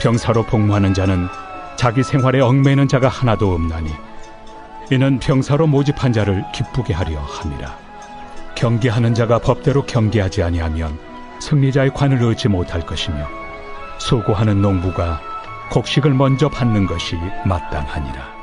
병사로 복무하는 자는 자기 생활에 얽매이는 자가 하나도 없나니 이는 병사로 모집한 자를 기쁘게 하려 함이라. 경계하는 자가 법대로 경계하지 아니하면 승리자의 관을 얻지 못할 것이며 수고하는 농부가 곡식을 먼저 받는 것이 마땅하니라.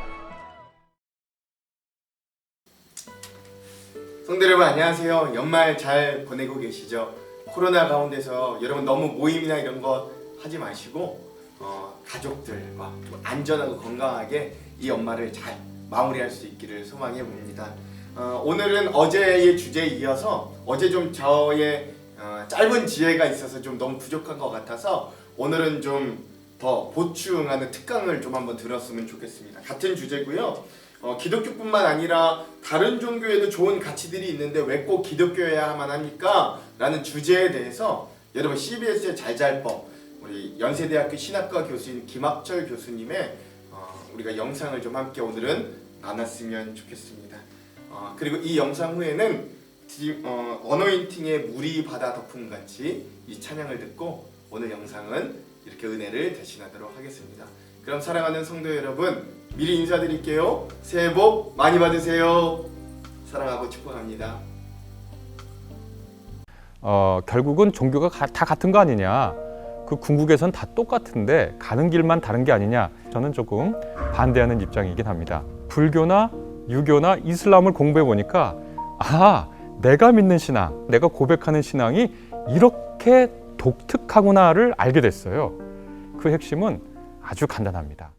성도 여러분 안녕하세요. 연말 잘 보내고 계시죠? 코로나 가운데서 여러분 너무 모임이나 이런 거 하지 마시고 어, 가족들과 좀 안전하고 건강하게 이 연말을 잘 마무리할 수 있기를 소망해 봅니다. 어, 오늘은 어제의 주제에 이어서 어제 좀 저의 어, 짧은 지혜가 있어서 좀 너무 부족한 것 같아서 오늘은 좀 더 보충하는 특강을 좀 한번 들었으면 좋겠습니다. 같은 주제고요. 어, 기독교뿐만 아니라 다른 종교에도 좋은 가치들이 있는데 왜 꼭 기독교여야만 합니까? 라는 주제에 대해서 여러분 CBS의 잘잘법 우리 연세대학교 신학과 교수인 김학철 교수님의 어, 우리가 영상을 좀 함께 오늘은 나눴으면 좋겠습니다. 어, 그리고 이 영상 후에는 디, 어, 어노인팅의 물이 바다 덮음 같이 이 찬양을 듣고 오늘 영상은 이렇게 은혜를 대신하도록 하겠습니다. 그럼 사랑하는 성도 여러분 미리 인사드릴게요. 새해 복 많이 받으세요. 사랑하고 축복합니다. 어, 결국은 종교가 가- 다 같은 거 아니냐. 그 궁극에선 다 똑같은데 가는 길만 다른 게 아니냐. 저는 조금 반대하는 입장이긴 합니다. 불교나 유교나 이슬람을 공부해 보니까 아, 내가 믿는 신앙, 내가 고백하는 신앙이 이렇게 독특하구나를 알게 됐어요. 그 핵심은 아주 간단합니다.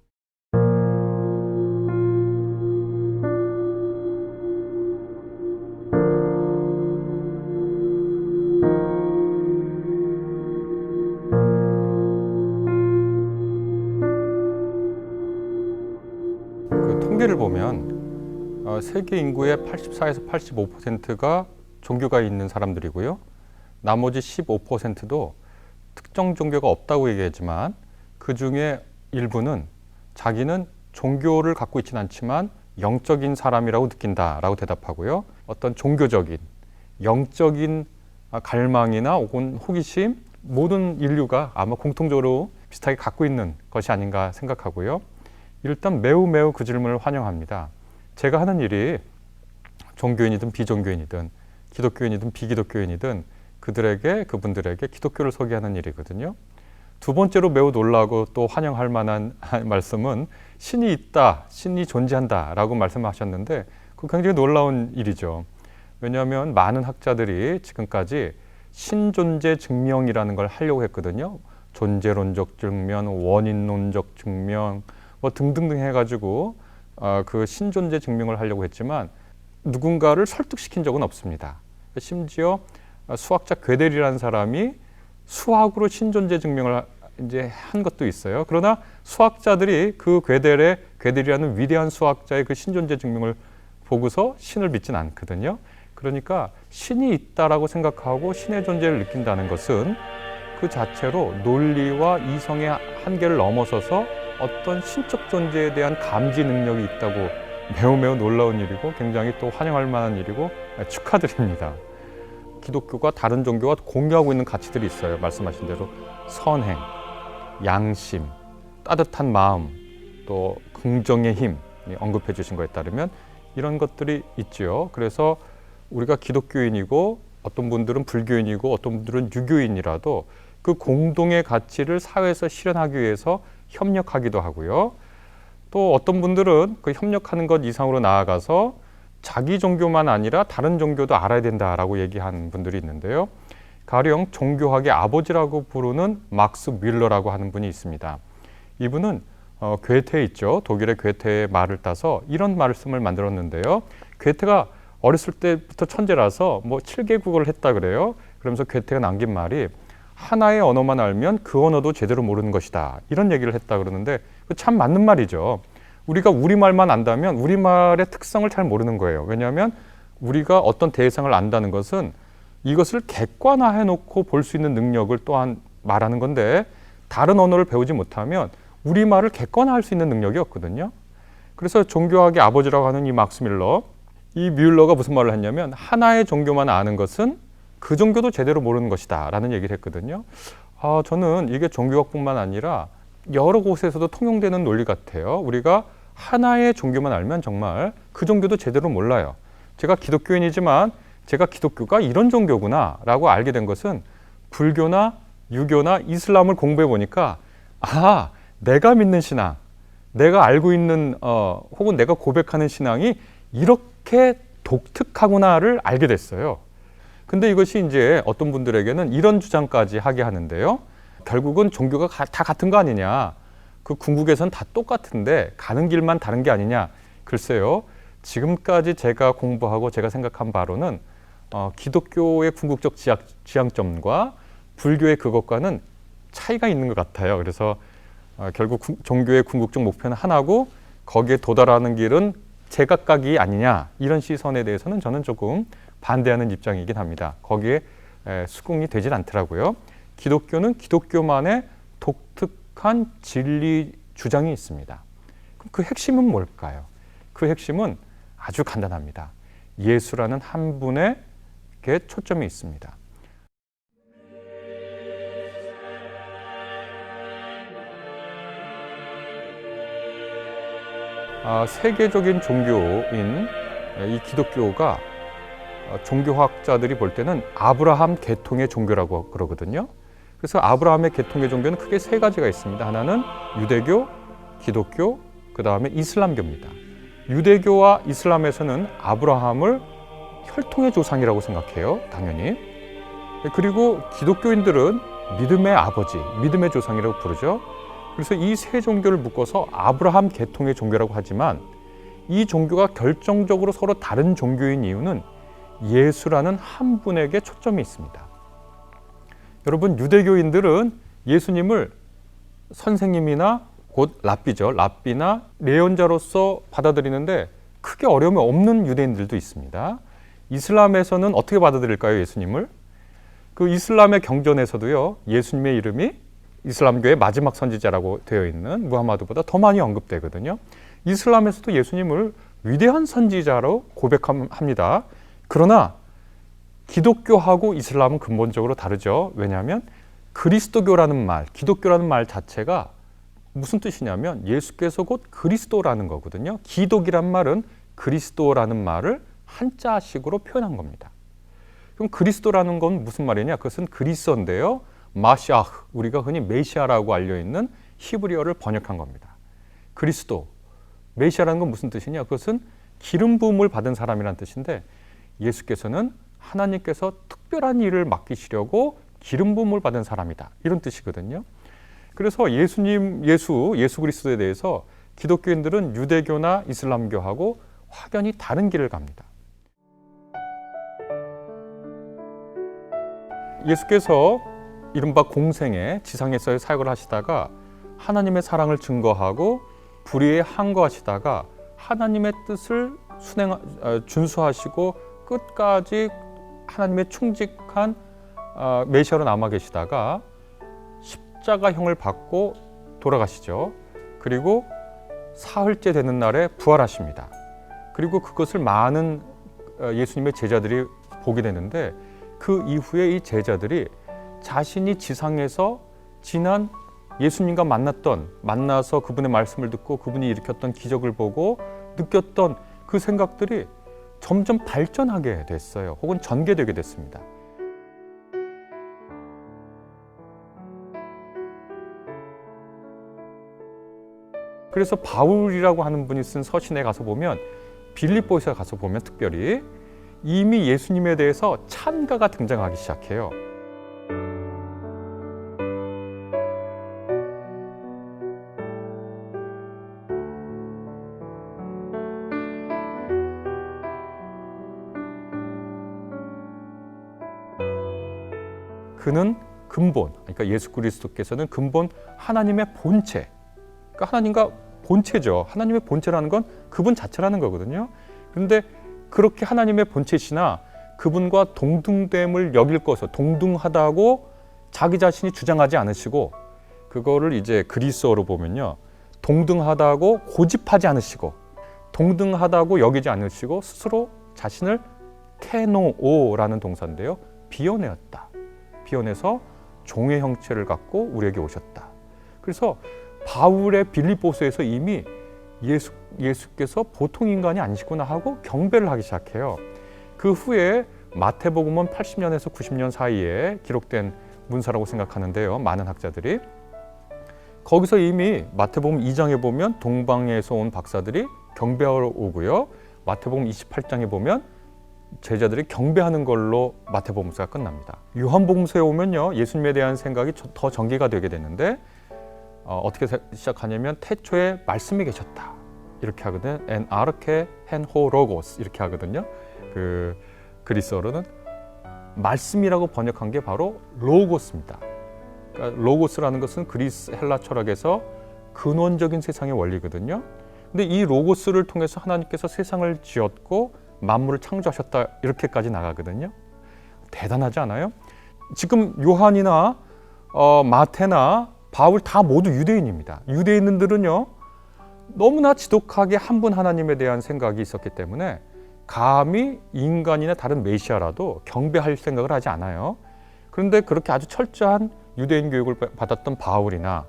어, 세계 인구의 84에서 85%가 종교가 있는 사람들이고요. 나머지 15%도 특정 종교가 없다고 얘기하지만 그 중에 일부는 자기는 종교를 갖고 있지는 않지만 영적인 사람이라고 느낀다라고 대답하고요. 어떤 종교적인 영적인 아, 갈망이나 혹은 호기심 모든 인류가 아마 공통적으로 비슷하게 갖고 있는 것이 아닌가 생각하고요. 일단 매우 매우 그 질문을 환영합니다. 제가 하는 일이 종교인이든 비종교인이든 기독교인이든 비기독교인이든 그들에게 그분들에게 기독교를 소개하는 일이거든요. 두 번째로 매우 놀라고 또 환영할 만한 말씀은 신이 있다, 신이 존재한다라고 말씀하셨는데 그 굉장히 놀라운 일이죠. 왜냐하면 많은 학자들이 지금까지 신존재 증명이라는 걸 하려고 했거든요. 존재론적 증명, 원인론적 증명, 뭐 등등등 해가지고 어, 그 신존재 증명을 하려고 했지만 누군가를 설득시킨 적은 없습니다. 심지어 수학자 괴델이라는 사람이 수학으로 신존재 증명을 이제 한 것도 있어요. 그러나 수학자들이 그 괴델의 괴델이라는 위대한 수학자의 그 신존재 증명을 보고서 신을 믿진 않거든요. 그러니까 신이 있다라고 생각하고 신의 존재를 느낀다는 것은 그 자체로 논리와 이성의 한계를 넘어서서 어떤 신적 존재에 대한 감지 능력이 있다고 매우 매우 놀라운 일이고 굉장히 또 환영할 만한 일이고 축하드립니다. 기독교가 다른 종교와 공유하고 있는 가치들이 있어요. 말씀하신 대로 선행, 양심, 따뜻한 마음, 또 긍정의 힘 언급해 주신 거에 따르면 이런 것들이 있죠. 그래서 우리가 기독교인이고 어떤 분들은 불교인이고 어떤 분들은 유교인이라도 그 공동의 가치를 사회에서 실현하기 위해서 협력하기도 하고요. 또 어떤 분들은 그 협력하는 것 이상으로 나아가서 자기 종교만 아니라 다른 종교도 알아야 된다라고 얘기한 분들이 있는데요. 가령 종교학의 아버지라고 부르는 막스 밀러라고 하는 분이 있습니다. 이분은 어, 괴테 있죠. 독일의 괴테의 말을 따서 이런 말씀을 만들었는데요. 괴테가 어렸을 때부터 천재라서 뭐 7개 국어를 했다 그래요. 그러면서 괴테가 남긴 말이 하나의 언어만 알면 그 언어도 제대로 모르는 것이다. 이런 얘기를 했다 그러는데 그참 맞는 말이죠. 우리가 우리말만 안다면 우리말의 특성을 잘 모르는 거예요. 왜냐하면 우리가 어떤 대상을 안다는 것은 이것을 객관화해 놓고 볼 수 있는 능력을 또한 말하는 건데 다른 언어를 배우지 못하면 우리말을 객관화할 수 있는 능력이 없거든요. 그래서 종교학의 아버지라고 하는 이 막스 밀러, 이 뮬러가 무슨 말을 했냐면 하나의 종교만 아는 것은 그 종교도 제대로 모르는 것이다 라는 얘기를 했거든요. 아, 저는 이게 종교학뿐만 아니라 여러 곳에서도 통용되는 논리 같아요. 우리가 하나의 종교만 알면 정말 그 종교도 제대로 몰라요. 제가 기독교인이지만 제가 기독교가 이런 종교구나 라고 알게 된 것은 불교나 유교나 이슬람을 공부해 보니까 아, 내가 믿는 신앙, 내가 알고 있는 어, 혹은 내가 고백하는 신앙이 이렇게 독특하구나를 알게 됐어요. 근데 이것이 이제 어떤 분들에게는 이런 주장까지 하게 하는데요. 결국은 종교가 가- 다 같은 거 아니냐. 그 궁극에선 다 똑같은데 가는 길만 다른 게 아니냐. 글쎄요. 지금까지 제가 공부하고 제가 생각한 바로는 어, 기독교의 궁극적 지향, 지향점과 불교의 그것과는 차이가 있는 것 같아요. 그래서 어, 결국 구- 종교의 궁극적 목표는 하나고 거기에 도달하는 길은 제각각이 아니냐 이런 시선에 대해서는 저는 조금 반대하는 입장이긴 합니다. 거기에 에, 수긍이 되질 않더라고요. 기독교는 기독교만의 독특한 진리 주장이 있습니다. 그 핵심은 뭘까요? 그 핵심은 아주 간단합니다. 예수라는 한 분의 게 초점이 있습니다. 아, 세계적인 종교인 이 기독교가 어, 종교학자들이 볼 때는 아브라함 계통의 종교라고 그러거든요. 그래서 아브라함의 계통의 종교는 크게 세 가지가 있습니다. 하나는 유대교, 기독교, 그 다음에 이슬람교입니다. 유대교와 이슬람에서는 아브라함을 혈통의 조상이라고 생각해요. 당연히. 그리고 기독교인들은 믿음의 아버지, 믿음의 조상이라고 부르죠. 그래서 이 세 종교를 묶어서 아브라함 계통의 종교라고 하지만 이 종교가 결정적으로 서로 다른 종교인 이유는 예수라는 한 분에게 초점이 있습니다. 여러분 유대교인들은 예수님을 선생님이나 곧 랍비죠. 랍비나 예언자로서 받아들이는데 크게 어려움이 없는 유대인들도 있습니다. 이슬람에서는 어떻게 받아들일까요, 예수님을? 그 이슬람의 경전에서도요, 예수님의 이름이 이슬람교의 마지막 선지자라고 되어 있는 무하마드보다 더 많이 언급되거든요. 이슬람에서도 예수님을 위대한 선지자로 고백합니다. 그러나 기독교하고 이슬람은 근본적으로 다르죠. 왜냐하면 그리스도교라는 말, 기독교라는 말 자체가 무슨 뜻이냐면 예수께서 곧 그리스도라는 거거든요. 기독이란 말은 그리스도라는 말을 한자식으로 표현한 겁니다. 그럼 그리스도라는 건 무슨 말이냐? 그것은 그리스어인데요. 마시아흐, 우리가 흔히 메시아라고 알려 있는 히브리어를 번역한 겁니다. 그리스도, 메시아라는 건 무슨 뜻이냐? 그것은 기름 부음을 받은 사람이란 뜻인데 예수께서는 하나님께서 특별한 일을 맡기시려고 기름 부음을 받은 사람이다. 이런 뜻이거든요. 그래서 예수님, 예수, 예수 그리스도에 대해서 기독교인들은 유대교나 이슬람교하고 확연히 다른 길을 갑니다. 예수께서 이른바 공생에 지상에서의 사역을 하시다가 하나님의 사랑을 증거하고 불의에 항거하시다가 하나님의 뜻을 순행 어, 준수하시고 끝까지 하나님의 충직한 어, 메시아로 남아 계시다가 십자가형을 받고 돌아가시죠. 그리고 사흘째 되는 날에 부활하십니다. 그리고 그것을 많은 어, 예수님의 제자들이 보게 되는데 그 이후에 이 제자들이 자신이 지상에서 지난 예수님과 만났던 만나서 그분의 말씀을 듣고 그분이 일으켰던 기적을 보고 느꼈던 그 생각들이 점점 발전하게 됐어요. 혹은 전개되게 됐습니다. 그래서 바울이라고 하는 분이 쓴 서신에 가서 보면 빌립보에서 가서 보면 특별히 이미 예수님에 대해서 찬가가 등장하기 시작해요. 그는 근본, 그러니까 예수 그리스도께서는 근본 하나님의 본체, 그러니까 하나님과 본체죠. 하나님의 본체라는 건 그분 자체라는 거거든요. 그런데 그렇게 하나님의 본체시나 그분과 동등됨을 여길 것을 동등하다고 자기 자신이 주장하지 않으시고 그거를 이제 그리스어로 보면요. 동등하다고 고집하지 않으시고 동등하다고 여기지 않으시고 스스로 자신을 테노오라는 동사인데요. 비워내었다. 비워내서 종의 형체를 갖고 우리에게 오셨다. 그래서 바울의 빌립보서에서 이미 예수, 예수께서 보통 인간이 아니시구나 하고 경배를 하기 시작해요. 그 후에 마태복음은 80년에서 90년 사이에 기록된 문서라고 생각하는데요. 많은 학자들이 거기서 이미 마태복음 2장에 보면 동방에서 온 박사들이 경배하러 오고요. 마태복음 28장에 보면 제자들이 경배하는 걸로 마태복음서가 끝납니다. 요한복음서에 오면요. 예수님에 대한 생각이 더 전개가 되게 되는데 어, 어떻게 시작하냐면 태초에 말씀이 계셨다. 이렇게 하거든. 엔 아르케 헨호 로고스 이렇게 하거든요. 그 그리스어로는 말씀이라고 번역한 게 바로 로고스입니다. 그러니까 로고스라는 것은 그리스 헬라 철학에서 근원적인 세상의 원리거든요. 근데 이 로고스를 통해서 하나님께서 세상을 지었고 만물을 창조하셨다 이렇게까지 나가거든요. 대단하지 않아요? 지금 요한이나 어, 마태나 바울 다 모두 유대인입니다. 유대인들은요 너무나 지독하게 한 분 하나님에 대한 생각이 있었기 때문에 감히 인간이나 다른 메시아라도 경배할 생각을 하지 않아요. 그런데 그렇게 아주 철저한 유대인 교육을 받았던 바울이나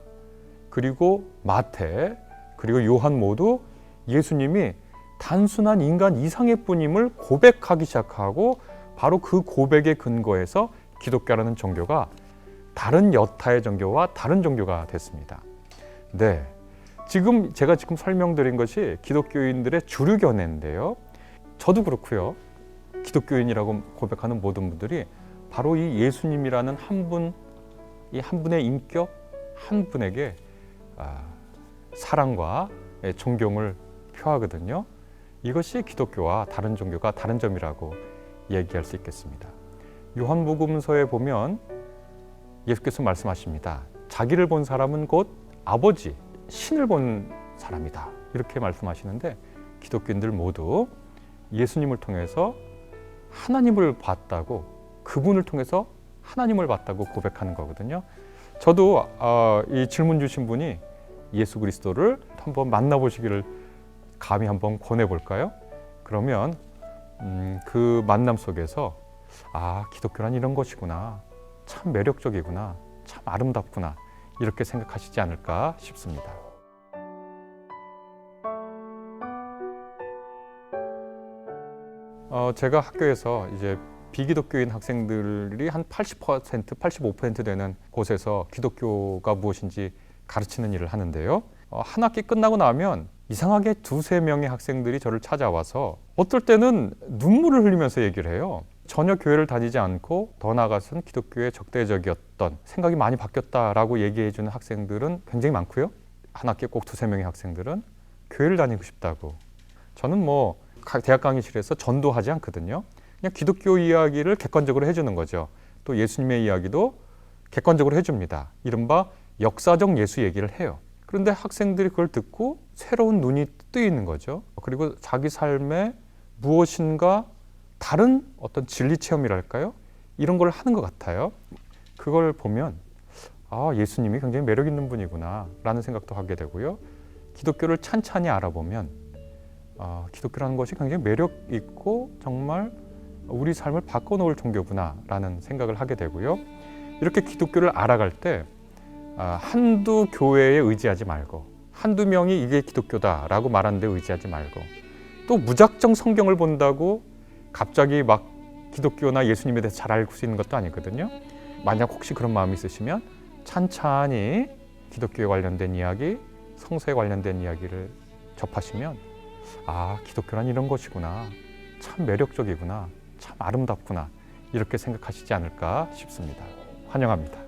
그리고 마태 그리고 요한 모두 예수님이 단순한 인간 이상의 뿐임을 고백하기 시작하고 바로 그 고백의 근거에서 기독교라는 종교가 다른 여타의 종교와 다른 종교가 됐습니다. 네. 지금 제가 지금 설명드린 것이 기독교인들의 주류 견해인데요. 저도 그렇고요. 기독교인이라고 고백하는 모든 분들이 바로 이 예수님이라는 한 분, 이 한 분의 인격, 한 분에게 아, 사랑과 존경을 표하거든요. 이것이 기독교와 다른 종교가 다른 점이라고 얘기할 수 있겠습니다. 요한복음서에 보면 예수께서 말씀하십니다. 자기를 본 사람은 곧 아버지, 신을 본 사람이다. 이렇게 말씀하시는데 기독교인들 모두 예수님을 통해서 하나님을 봤다고 그분을 통해서 하나님을 봤다고 고백하는 거거든요. 저도 어, 이 질문 주신 분이 예수 그리스도를 한번 만나보시기를 감히 한번 권해 볼까요? 그러면 음, 그 만남 속에서 아 기독교란 이런 것이구나 참 매력적이구나 참 아름답구나 이렇게 생각하시지 않을까 싶습니다. 어, 제가 학교에서 이제 비기독교인 학생들이 한 80%, 85% 되는 곳에서 기독교가 무엇인지 가르치는 일을 하는데요. 어, 한 학기 끝나고 나면 이상하게 두세 명의 학생들이 저를 찾아와서 어떨 때는 눈물을 흘리면서 얘기를 해요. 전혀 교회를 다니지 않고 더 나아가서는 기독교에 적대적이었던 생각이 많이 바뀌었다라고 얘기해 주는 학생들은 굉장히 많고요. 한 학기에 꼭 두세 명의 학생들은 교회를 다니고 싶다고. 저는 뭐 대학 강의실에서 전도하지 않거든요. 그냥 기독교 이야기를 객관적으로 해주는 거죠. 또 예수님의 이야기도 객관적으로 해줍니다. 이른바 역사적 예수 얘기를 해요. 그런데 학생들이 그걸 듣고 새로운 눈이 뜨이는 거죠. 그리고 자기 삶에 무엇인가 다른 어떤 진리 체험이랄까요? 이런 걸 하는 것 같아요. 그걸 보면 아, 예수님이 굉장히 매력 있는 분이구나 라는 생각도 하게 되고요. 기독교를 찬찬히 알아보면 아, 기독교라는 것이 굉장히 매력 있고 정말 우리 삶을 바꿔놓을 종교구나 라는 생각을 하게 되고요. 이렇게 기독교를 알아갈 때 아, 한두 교회에 의지하지 말고 한두 명이 이게 기독교다라고 말하는 데 의지하지 말고 또 무작정 성경을 본다고 갑자기 막 기독교나 예수님에 대해서 잘 알고 있는 것도 아니거든요. 만약 혹시 그런 마음이 있으시면 찬찬히 기독교에 관련된 이야기, 성서에 관련된 이야기를 접하시면 아, 기독교란 이런 것이구나. 참 매력적이구나. 참 아름답구나. 이렇게 생각하시지 않을까 싶습니다. 환영합니다.